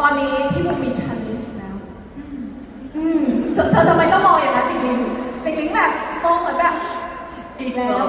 ตอนนี้พี่บูมมีชาเลนจ์แล้ว อืมเธอเธอทำไมต้องมองอย่างนั้นลิงลิงลิงลิงแบบมองเหมือนแบบ อีกแล้ว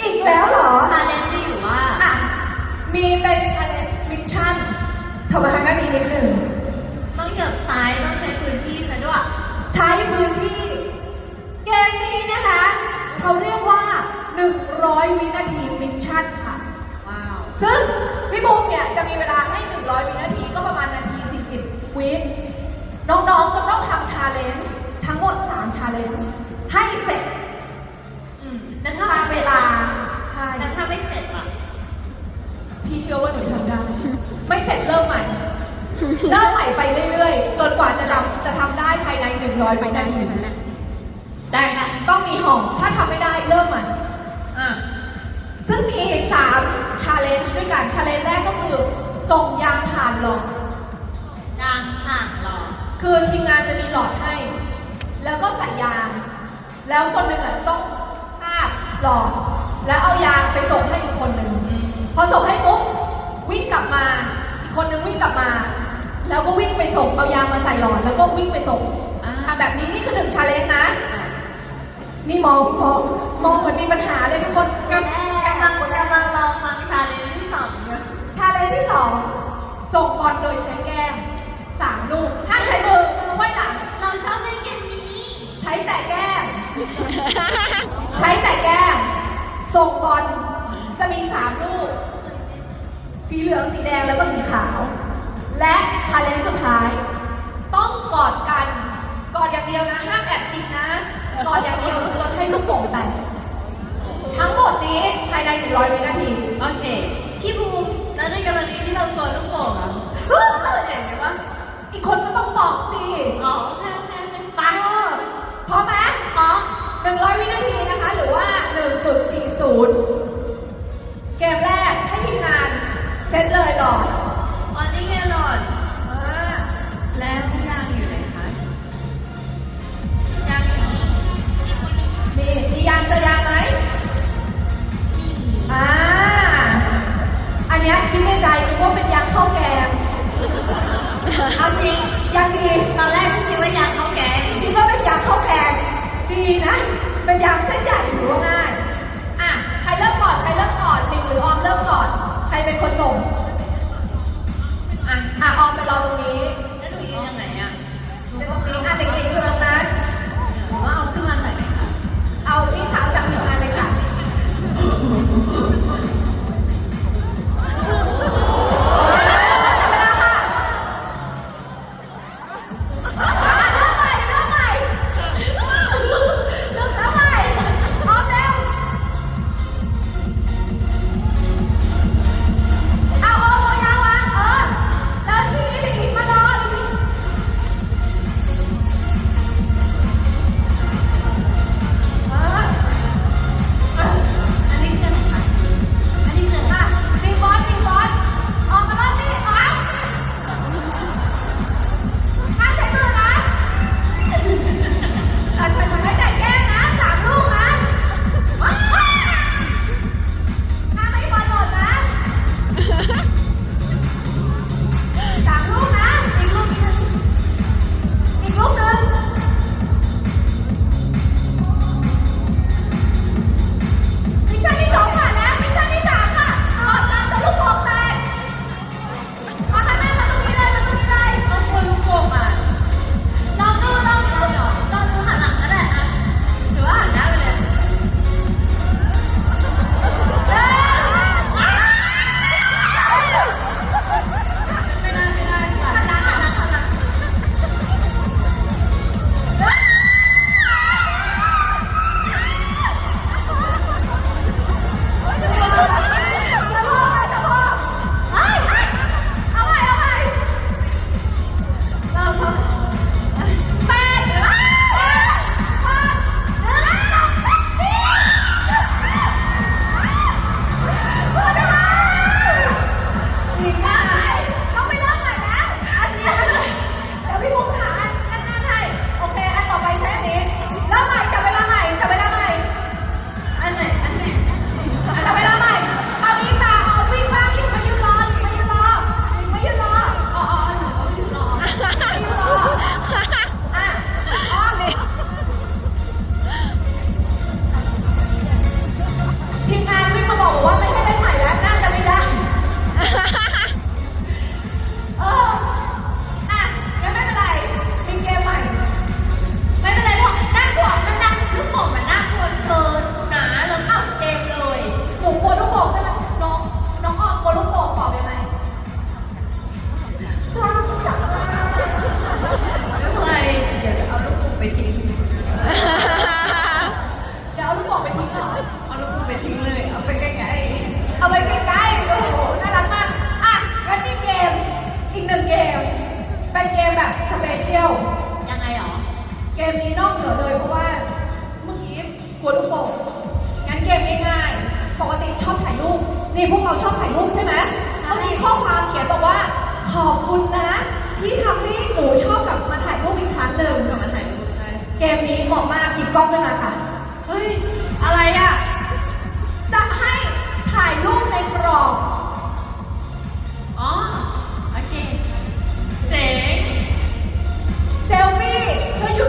อีกแล้วเหรอ ชาเลนจ์มีอยู่ว่าอะ มีเป็น challenge mission ทำไมทางด้านนี้นิดหนึ่ง ต้องเหยียบซ้ายต้องใช้พื้นที่ซะด้วยใช้พื้นที่ เกมนี้นะคะ เขาเรียกว่า 100 วินาทีมิชชั่นค่ะ ว้าว ซึ่งพี่บูมเนี่ยจะมีเวลาให้ 100 วินาที 40วิน้องๆจะต้องทำชาเลนจ์ทั้งหมด 3 ชาเลนจ์ให้เสร็จอืมแล้วถ้าตามเวลา ใช่ แล้วถ้าไม่เสร็จล่ะ พี่เชื่อว่าหนูทำได้ ไม่เสร็จเริ่มใหม่ เริ่มใหม่ไปเรื่อยๆ จนกว่าจะทำจะทำได้ภายใน 100วินาทีแต่ต้องมีห่องถ้าทำไม่ได้เริ่มใหม่อะซึ่งมี3 challenge ด้วยกัน challenge แรกก็คือ ส่งยางผ่านหลอด หลอดให้ แล้วก็ใส่ยาง แล้วคนหนึ่งอะจะต้องคาบหลอด แล้วเอายางไปส่งให้อีกคนหนึ่งพอส่งให้ปุ๊บวิ่งกลับมา อีกคนนึงวิ่งกลับมา แล้วก็วิ่งไปส่งเอายางมาใส่หลอด แล้วก็วิ่งไปส่งอ่าทำแบบนี้นี่คือหนึ่งชาเลนจ์นะ นี่มองมองมองเหมือนมีปัญหาเลยทุกคนกำลังกำลังกำลังรอฟังชาเลนจ์ที่สองอยู่ชาเลนจ์ที่สองส่งบอลโดยใช้แก้มสามลูกห้ามใช้มือมือไขว้หลังเรา ชอบเล่นเกมนี้ ใช้แต่แก้ม ใช้แต่แก้ม ส่งบอล จะมี3ลูก สีเหลือง สีแดง แล้วก็สีขาว และชาเลนจ์สุดท้าย ต้องกอดกัน กอดอย่างเดียวนะ ห้ามแอบจิกนะ กอดอย่างเดียวจนให้ลูกโป่งแตก ทั้งหมดนี้ภายใน 100 วินาที โอเค พี่บูมแล้วในกรณีที่เราโดนลูกโป่งอะเห็นไหมว่าอีกคนก็ต้องตอบสิ อ๋อโอเค 1.40 เกมแรกให้ทีมงานเซตเลยหรอ มนี้นอกเหนือเลยเพราะว่าเมื่อกี้กลัวลูกโป่งงั้นเกมง่ายๆปกติชอบถ่ายรูปนี่พวกเราชอบถ่ายรูปใช่ไหมเมื่อกี้ข้อความเขียนบอกว่า ขอบคุณนะ ที่ทำให้หนูชอบกลับมาถ่ายรูปอีกครั้งหนึ่งกลับมาถ่ายรูปใช่เกมนี้เหมาะมากกิ๊บกล้องขึ้นมาค่ะเฮ้ยอะไรอะจะให้ถ่ายรูปในกรอบอ๋อโอเคเจ๋งเซลฟี่เพื่อยุ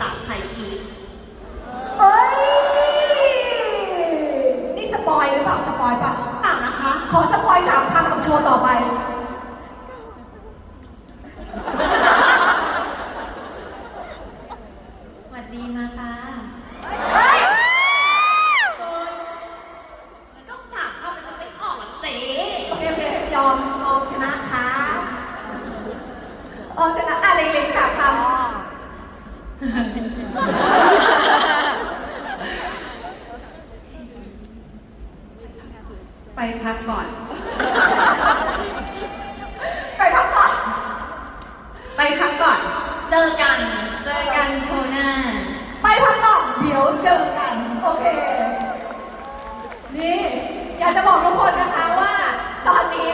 สาบไครกีก เอ้ย นี่สปอยหรือเปล่า สปอยปะเปล่านะคะ ขอสปอยสามคำกับโชว์ต่อไป ไปพักก่อน เจอกัน เจอกันโชว์หน้า ไปพักก่อนเดี๋ยวเจอกัน โอเค นี่ อยากจะบอกทุกคนนะคะว่าตอนนี้